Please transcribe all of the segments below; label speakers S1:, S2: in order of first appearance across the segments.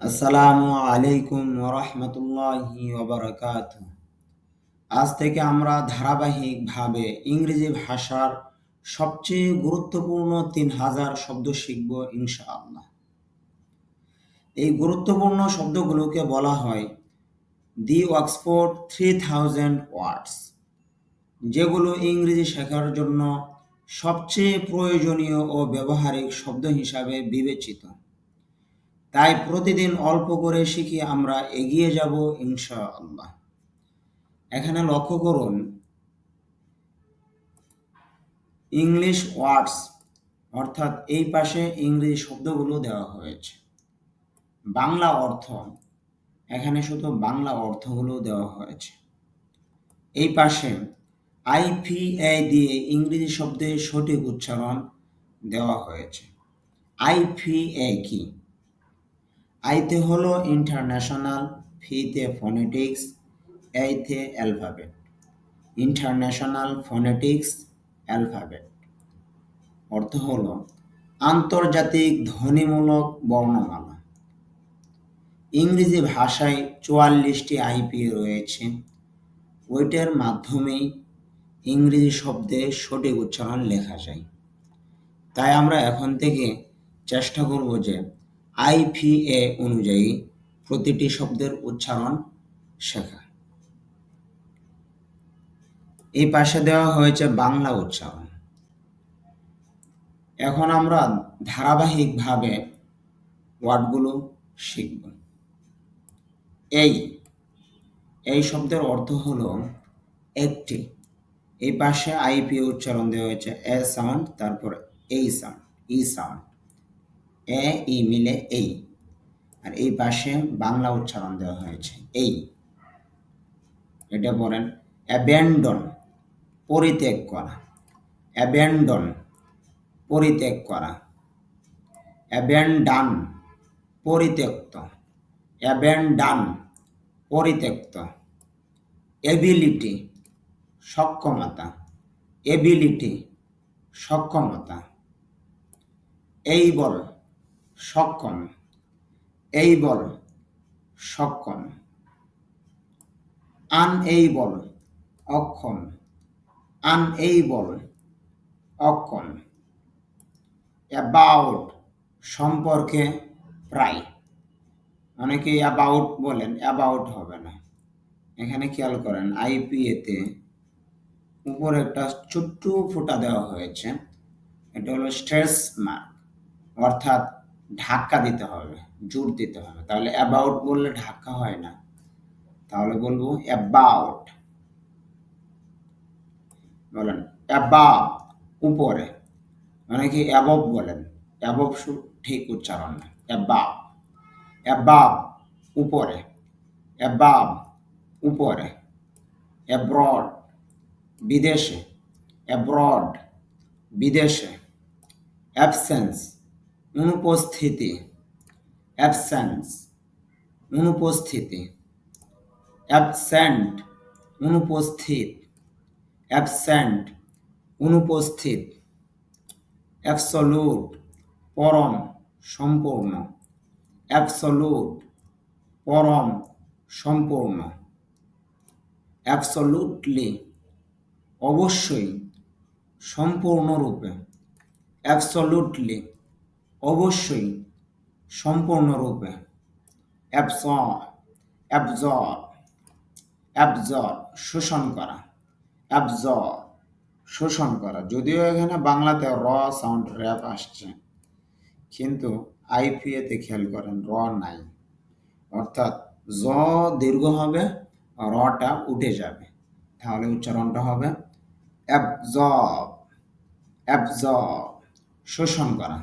S1: আসসালামু আলাইকুম রহমতুল্লাহি ওবরাকাত আজ থেকে আমরা ধারাবাহিকভাবে ইংরেজি ভাষার সবচেয়ে গুরুত্বপূর্ণ তিন হাজার শব্দ শিখব ইনশাআল্লাহ। এই গুরুত্বপূর্ণ শব্দগুলোকে বলা হয় the Oxford three thousand words, যেগুলো ইংরেজি শেখার জন্য সবচেয়ে প্রয়োজনীয় ও ব্যবহারিক শব্দ হিসাবে বিবেচিত। তাই প্রতিদিন অল্প করে শিখে আমরা এগিয়ে যাব ইনশাআল্লাহ। এখানে লক্ষ্য করুন ইংলিশ ওয়ার্ডস অর্থাৎ এই পাশে ইংরেজি শব্দগুলো দেওয়া হয়েছে। বাংলা অর্থ, এখানে শুধু বাংলা অর্থগুলো দেওয়া হয়েছে। এই পাশে আইপিএ দিয়ে ইংরেজি শব্দের সঠিক উচ্চারণ দেওয়া হয়েছে। আইপিএ কি? আইতে হলো ইন্টারন্যাশনাল ফিতে ফোনেটিক্স, এইতে অ্যালফাবেট। International phonetics, alphabet. অর্থ হলো আন্তর্জাতিক ধ্বনিমূলক বর্ণমালা। ইংরেজি ভাষায় চুয়াল্লিশটি আইপি রয়েছে। ওইটার মাধ্যমেই ইংরেজি শব্দে সঠিক উচ্চারণ লেখা যায়। তাই আমরা এখন থেকে চেষ্টা করব যে আইপিএ অনুযায়ী প্রতিটি শব্দের উচ্চারণ শেখা। এই পাশে দেওয়া হয়েছে বাংলা উচ্চারণ। এখন আমরা ধারাবাহিকভাবে ওয়ার্ডগুলো শিখব। এই এই শব্দের অর্থ হলো একটি। এই পাশে আইপি উচ্চারণ দেওয়া হয়েছে এ সাউন্ড, তারপর এই সাউন্ড, ই সাউন্ড। এ, ই মিলে এই। আর এই পাশে বাংলা উচ্চারণ দেওয়া হয়েছে, এই। এটা বলেন অ্যাবেন্ডন পরিত্যাগ করা। অ্যাবেন্ডন পরিত্যাগ করা। অ্যাবেন্ডান পরিত্যক্ত। অ্যাবেন্ডান পরিত্যক্ত। এবিলিটি সক্ষমতা। এবিলিটি সক্ষমতা। এই বল সক্ষম। এই বল সক্ষম। আন এই বল অক্ষম। আন এই বল অক্ষম। অ্যাবাউট সম্পর্কে প্রায়। অনেকে অ্যাবাউট বলেন অ্যাবাউট হবে না। এখানে খেয়াল করেন আইপিএতে উপরে একটা ছোট্ট ফোঁটা দেওয়া হয়েছে। এটা হলো স্ট্রেস মার্ক অর্থাৎ ধাক্কা দিতে হবে, জোর দিতে হবে। তাহলে অ্যাবাউট বললে ধাক্কা হয় না। তাহলে বলব অ্যাবাউট বলেন অ্যাবাব উপরে। অনেকে অ্যাবব বলেন। অ্যাবব ঠিক উচ্চারণ না। অ্যাবাব অ্যাবাব উপরে। অ্যাবাব উপরে। অ্যাব্রড বিদেশে। অ্যাব্রড বিদেশে। অ্যাবসেন্স অনুপস্থিতি অ্যাবসেন্স অনুপস্থিতি অ্যাবসেন্ট অনুপস্থিত অ্যাবসেন্ট অনুপস্থিত অ্যাবসলুট পরম, সম্পূর্ণ অ্যাবসলুট পরম, সম্পূর্ণ অ্যাবসলুটলি অবশ্যই, সম্পূর্ণরূপে অ্যাবসলুটলি অবশ্যই সম্পূর্ণরূপে অ্যাবসর, অ্যাবজর অ্যাবজর, শোষণ করা, অ্যাবজর, শোষণ করা। যদিও এখানে বাংলাতে র সাউন্ড র্যাপ আসছে, কিন্তু আইপিএতে খেয়াল করেন, র নাই। অর্থাৎ জ দীর্ঘ হবে রটা উঠে যাবে। তাহলে উচ্চারণটা হবে অ্যাবজর্ব অ্যাবজর্ব শোষণ করা।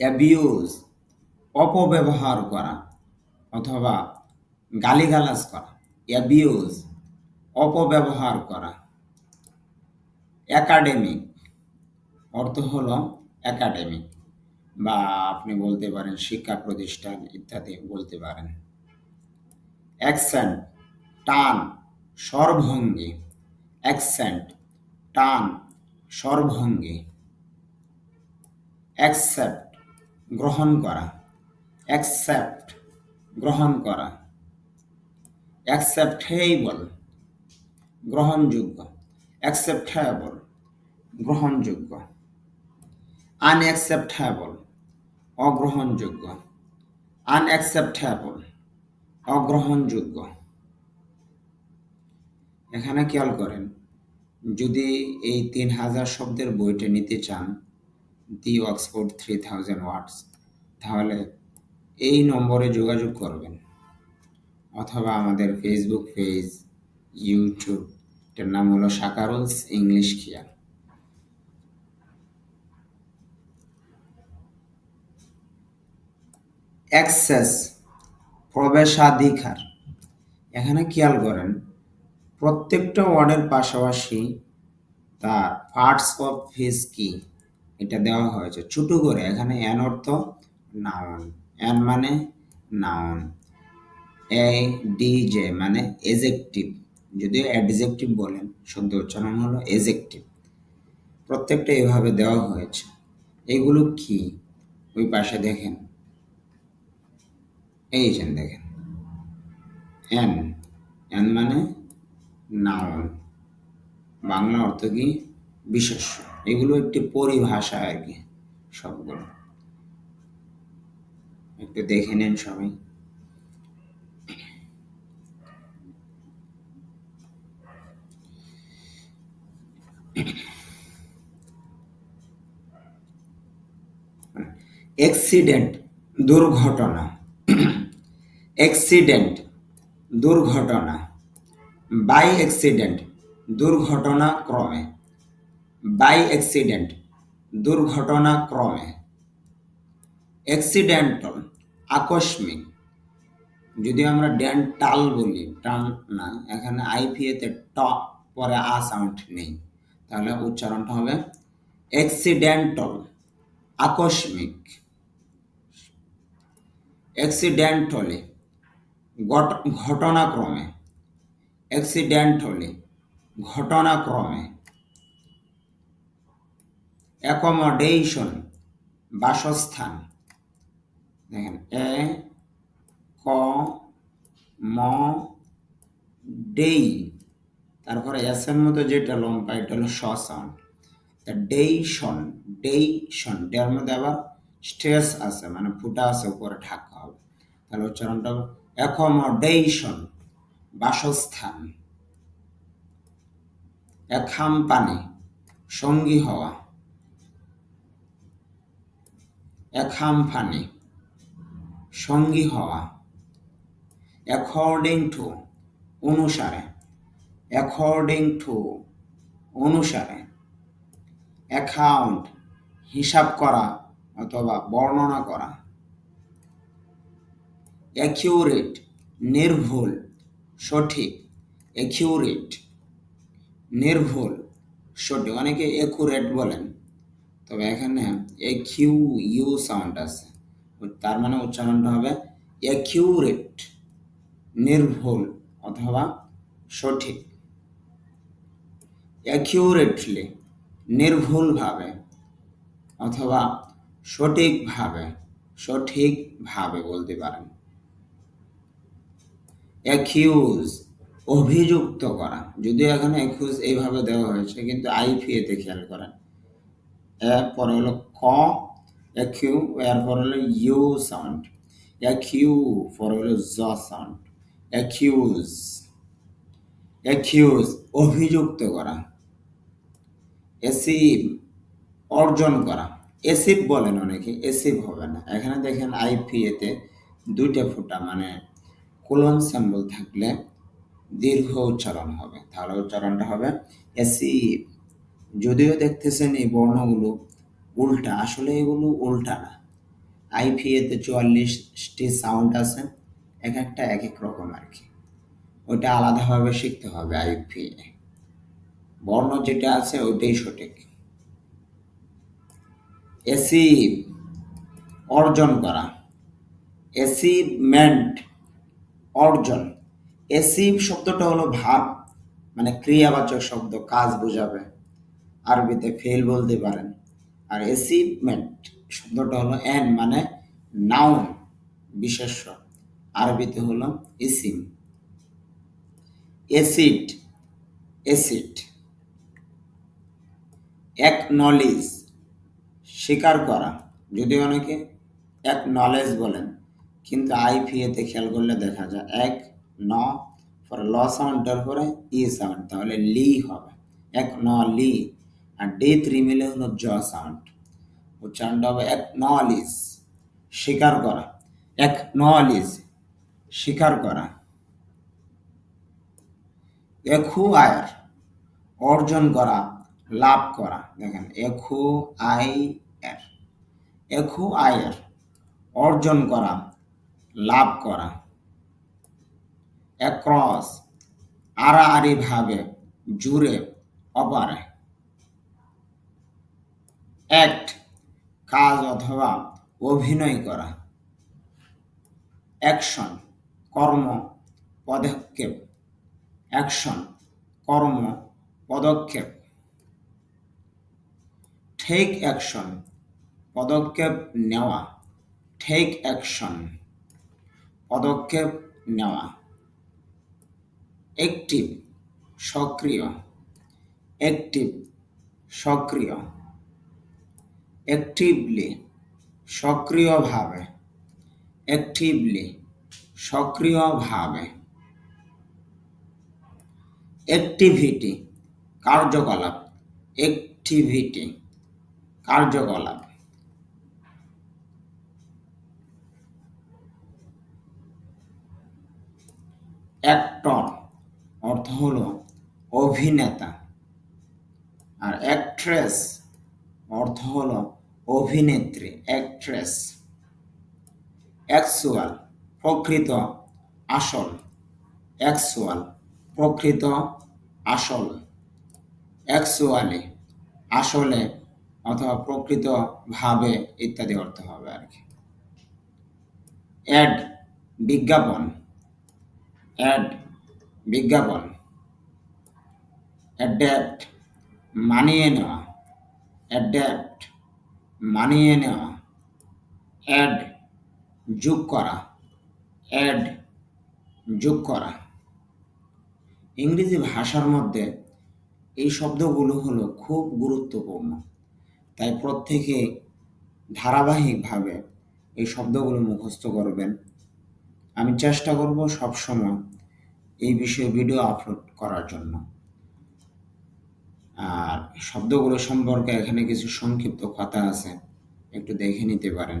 S1: অ্যাবিউজ অপব্যবহার করা অথবা গালিগালাজ করা অ্যাবিউজ অপব্যবহার করা। একাডেমিক অর্থ হল একাডেমিক বা আপনি বলতে পারেন শিক্ষা প্রতিষ্ঠান ইত্যাদি বলতে পারেন। অ্যাকসেন্ট টান, স্বরভঙ্গি। অ্যাকসেন্ট টান, স্বরভঙ্গি। অ্যাকসেপ্ট গ্রহণ করা। অ্যাকসেপ্ট গ্রহণ করা। অ্যাকসেপ্টেবল গ্রহণযোগ্য। অ্যাকসেপ্টেবল গ্রহণযোগ্য। আনঅ্যাকসেপ্টেবল অগ্রহণযোগ্য। আনঅ্যাকসেপ্টেবল অগ্রহণযোগ্য। এখানে খেয়াল করেন, যদি এই তিন হাজার শব্দের বইটা নিতে চান the Oxford three thousand words তাহলে এই নম্বরে যোগাযোগ করবেন। অথবা আমাদের ফেসবুক পেজ ইউটিউব এটার নাম হলো সাকারুলস ইংলিশ খেয়াল। অ্যাক্সেস প্রবেশাধিকার। এখানে খেয়াল করেন, প্রত্যেকটা ওয়ার্ডের পাশাপাশি তার পার্টস অফ ফিস কি এটা দেওয়া হয়েছে। ছোট করে, এখানে এন অর্থ নাউন এন মানে নাউন এ ডি জে মানে এজেকটিভ যদিও অ্যাডজেক্টিভ বলেন শুদ্ধ উচ্চারণ হলো এজেকটিভ প্রত্যেকটা এভাবে দেওয়া হয়েছে। এগুলো কি? ওই পাশে দেখেন। এই যে দেখেন। এন এন মানে নাউন বাংলা অর্থ কি? বিশেষ্য। এগুলো একটি পরিভাষা আর কি সবগুলো একটু দেখে নেন সবাই। অ্যাক্সিডেন্ট দুর্ঘটনা। অ্যাক্সিডেন্ট দুর্ঘটনা। বাই অ্যাক্সিডেন্ট দুর্ঘটনা ক্রমে বাই অ্যাক্সিডেন্ট, দুর্ঘটনা ক্রমে। অ্যাক্সিডেন্টাল, আকস্মিক। যদি আমরা ডেন্টাল বলি, টান না। এখানে আইপিএতে ট, পরে আ সাউন্ড নেই। তাহলে উচ্চারণটা হবে অ্যাক্সিডেন্টাল, আকস্মিক। অ্যাক্সিডেন্টালি ঘটনাক্রমে অ্যাক্সিডেন্টালি ঘটনাক্রমে অ্যাকোমোডেশন বাসস্থান। দেখেন এ ক ম ডেই তারপরে এসের মতো যেটা লম্বা, এটা হলো স সাউন্ড ডেইশন ডেইশন ডের মধ্যে আবার স্ট্রেস আছে মানে ফুটা আছে, উপরে ঢাকা হবে। তাহলে উচ্চারণটা অ্যাকোমোডেশন বাসস্থান। এখাম পানি সঙ্গী হওয়া। এখাম পানি সঙ্গী হওয়া অ্যাকর্ডিং টু অনুসারে অ্যাকর্ডিং টু অনুসারে অ্যাকাউন্ট হিসাব করা অথবা বর্ণনা করা অ্যাকিউরেট নির্ভুল, সঠিক অ্যাকিউরেট নির্ভুল, সঠিক, অনেকে একুরেট বলেন। তবে এখানে এ কিউ ইউ সাউন্ড আছে। তার মানে উচ্চারণটা হবে অ্যাকিউরেট নির্ভুল অথবা সঠিক। অ্যাকিউরেটলি নির্ভুলভাবে অথবা সঠিকভাবে সঠিকভাবে বলতে পারেন। অ্যাকিউজ অভিযুক্ত করা। যদিও এখানে অ্যাকিউজ এইভাবে দেওয়া হয়েছে, কিন্তু আইপিএতে খেয়াল করেন। এরপর হলো ক অ্যাকিউ এরপর হলো ইউ সাউন্ড অ্যাকিউ পর হলো জ সাউন্ড অ্যাকিউজ অ্যাকিউজ অভিযুক্ত করা এসিভ অর্জন করা এসিভ বলেন অনেকে এসিভ হবে না। এখানে দেখেন আইপিএতে দুইটা ফুটা মানে কোলন স্যাম্বল থাকলে দীর্ঘ উচ্চারণ হবে। তাহলে উচ্চারণটা হবে এসিভ যদিও দেখতেছেন এই বর্ণগুলো, উল্টা, আসলে এগুলো উল্টা না। আইপিএতে চুয়াল্লিশটি সাউন্ড আছে, এক একটা এক এক রকম আর কি। ওইটা আলাদাভাবে শিখতে হবে আইপিএ বর্ণ যেটা আছে ওইটাই সঠিক। অ্যাসিভ অর্জন করা। অ্যাসিভমেন্ট অর্জন। অ্যাসিভ শব্দটা হলো ভাব মানে ক্রিয়াবাচক শব্দ, কাজ বোঝাবে। আরবিতে ফেল বলতে পারেন। আর অ্যাসিভমেন্ট শব্দটা হলো এন মানে নাউন বিশেষ্য। আরবিতে হলো ইসিম এসিড এসিড একনলেজ স্বীকার করা। যদি অনেকে এক নলেজ বলেন, কিন্তু আইপিএতে খেয়াল করলে দেখা যায় এক ন পরে ল সাউন্ডটার পরে ই সাউন্ড তাহলে লি হবে। এক ন লি আর ডে থ্রি মিলে হলো জ সাউন্ড উচ্চারণটা হবে এক নলিজ স্বীকার করা এক নলিজ স্বীকার করা এখু আয়ার অর্জন করা লাভ করা দেখেন এখু আই এর এখু আয়ের অর্জন করা লাভ করা অ্যাক্রস আড়াআড়ি ভাবে জুড়ে অপারে অ্যাক্ট কাজ অথবা অভিনয় করা। অ্যাকশন কর্ম, পদক্ষেপ। অ্যাকশন কর্ম, পদক্ষেপ। ঠেক অ্যাকশন পদক্ষেপ নেওয়া। ঠেক অ্যাকশন পদক্ষেপ নেওয়া। অ্যাক্টিভ সক্রিয়। অ্যাক্টিভ সক্রিয়। অ্যাক্টিভলি সক্রিয়ভাবে অ্যাক্টিভলি সক্রিয়ভাবে। অ্যাক্টিভিটি কার্যকলাপ অ্যাক্টিভিটি কার্যকলাপ। অ্যাক্টর অর্থ হলো অভিনেতা। আর অ্যাক্ট্রেস অর্থ হলো অভিনেত্রী অ্যাক্ট্রেস অ্যাকচুয়াল প্রকৃত, আসল অ্যাকচুয়াল প্রকৃত, আসল অ্যাকচুয়ালি আসলে অথবা প্রকৃতভাবে ইত্যাদি অর্থ হবে আর কি। অ্যাড বিজ্ঞাপন অ্যাড বিজ্ঞাপন অ্যাডাপ্ট মানিয়ে নেওয়া অ্যাডাপ্ট মানিয়ে নেওয়া। অ্যাড যোগ করা। অ্যাড যোগ করা। ইংরেজি ভাষার মধ্যে এই শব্দগুলো হলো খুব গুরুত্বপূর্ণ। তাই প্রত্যেকে ধারাবাহিকভাবে এই শব্দগুলো মুখস্থ করবেন। আমি চেষ্টা করব সবসময় এই বিষয়ে ভিডিও আপলোড করার জন্য। আর শব্দগুলো সম্পর্কে এখানে কিছু সংক্ষিপ্ত কথা আছে একটু দেখে নিতে পারেন।